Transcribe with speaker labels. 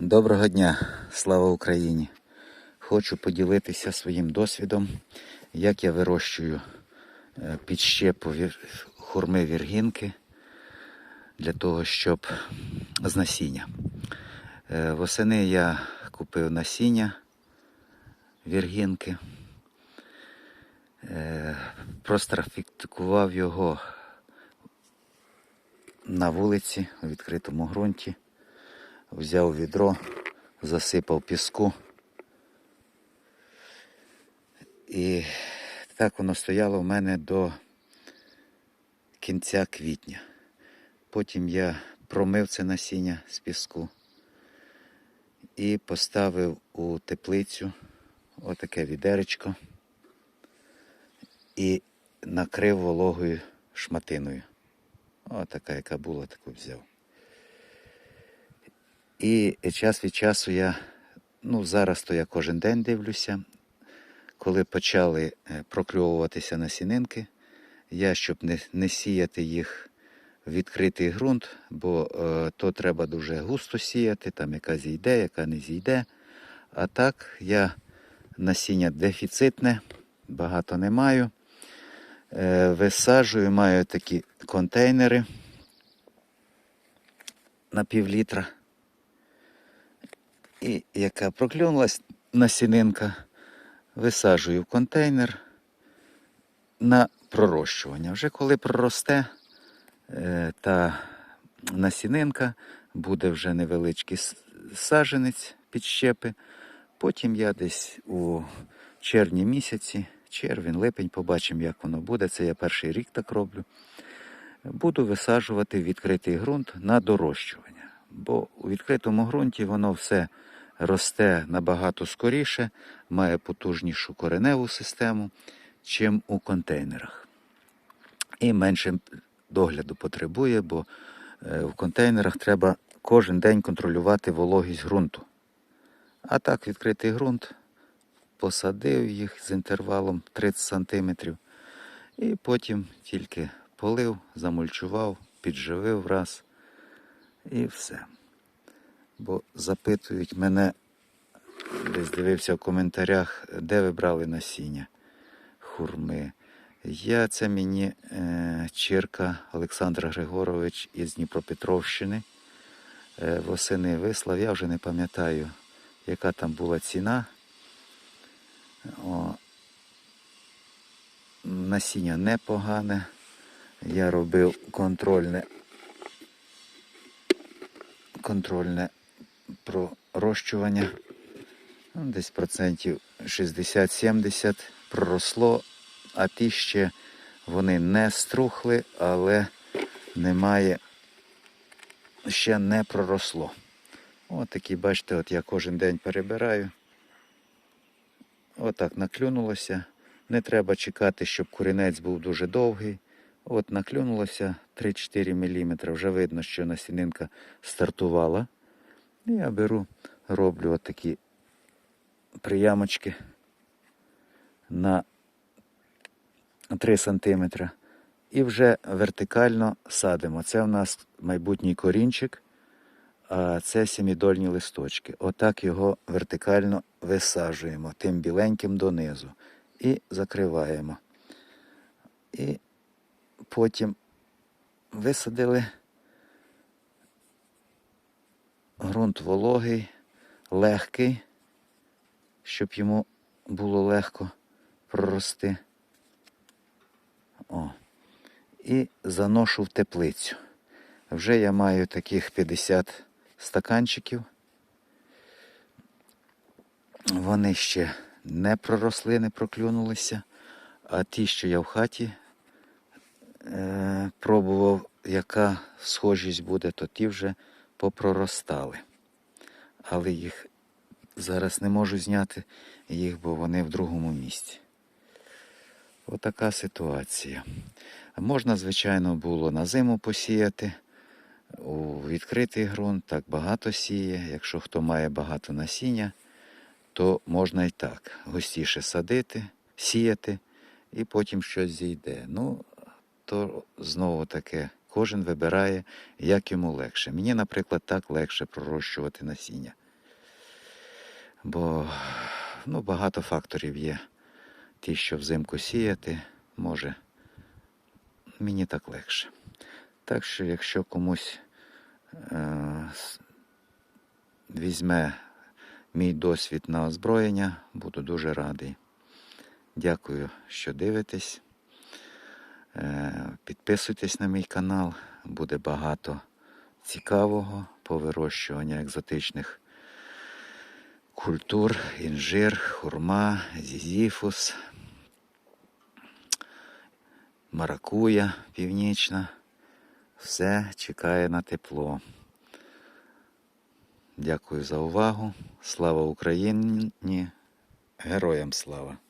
Speaker 1: Доброго дня, слава Україні! Хочу поділитися своїм досвідом, як я вирощую е, підщепу хурми віргінки для того, щоб з насіння. Е, Восени я купив насіння віргінки, е, прострафікував його на вулиці у відкритому ґрунті взяв відро, засипав піску. І так воно стояло в мене до кінця квітня. Потім я промив це насіння з піску і поставив у теплицю отаке відеречко і накрив вологою шматиною. Отака, яка була, таку взяв. І час від часу я, ну зараз то я кожен день дивлюся, коли почали е, прокльовуватися насінинки, я, щоб не, не сіяти їх в відкритий ґрунт, бо е, то треба дуже густо сіяти, там яка зійде, яка не зійде. А так я насіння дефіцитне, багато не маю. Е, висаджую, маю такі контейнери на пів літра. І яка проклюнулась насінинка, висаджую в контейнер на пророщування. Вже коли проросте е, та насінинка, буде вже невеличкий с- саджанець під щепи. Потім я десь у червні місяці, червень, липень, побачимо, як воно буде. Це я перший рік так роблю. Буду висаджувати відкритий ґрунт на дорощування. Бо у відкритому ґрунті воно все росте набагато скоріше, має потужнішу кореневу систему, чим у контейнерах. І менше догляду потребує, бо е, в контейнерах треба кожен день контролювати вологість ґрунту. А так, відкритий ґрунт, посадив їх з інтервалом 30 см. І потім тільки полив, замульчував, підживив раз і все. Бо запитують мене, десь дивився в коментарях, де ви брали насіння хурми. Я це мені е, Чирка Олександр Григорович із Дніпропетровщини. Е, восени вислав, я вже не пам'ятаю, яка там була ціна. О, насіння непогане. Я робив контрольне, контрольне пророщування. Десь процентів 60-70 проросло, а ті ще вони не струхли, але немає, ще не проросло. От такі, бачите, от я кожен день перебираю. Отак наклюнулося. Не треба чекати, щоб корінець був дуже довгий. От наклюнулося 3-4 мм. Вже видно, що насінинка стартувала. І я беру, роблю отакі приямочки на 3 см. І вже вертикально садимо. Це у нас майбутній корінчик, а це сімідольні листочки. Отак його вертикально висаджуємо, тим біленьким донизу. І закриваємо. І потім висадили. Грунт вологий, легкий, щоб йому було легко прорости. О. І заношу в теплицю. Вже я маю таких 50 стаканчиків. Вони ще не проросли, не проклюнулися. А ті, що я в хаті е, пробував, яка схожість буде, то ті вже попроростали. Але їх зараз не можу зняти їх, бо вони в другому місці. Отака ситуація. Можна, звичайно, було на зиму посіяти у відкритий ґрунт, так багато сіє. Якщо хто має багато насіння, то можна і так густіше садити, сіяти, і потім щось зійде. Ну, то знову таке, кожен вибирає, як йому легше. Мені, наприклад, так легше пророщувати насіння. Бо ну, багато факторів є. Ті, що взимку сіяти, може, мені так легше. Так що, якщо комусь е, візьме мій досвід на озброєння, буду дуже радий. Дякую, що дивитесь. Е, Підписуйтесь на мій канал, буде багато цікавого по вирощуванню екзотичних культур, інжир, хурма, зізіфус, маракуя північна. Все чекає на тепло. Дякую за увагу. Слава Україні! Героям слава!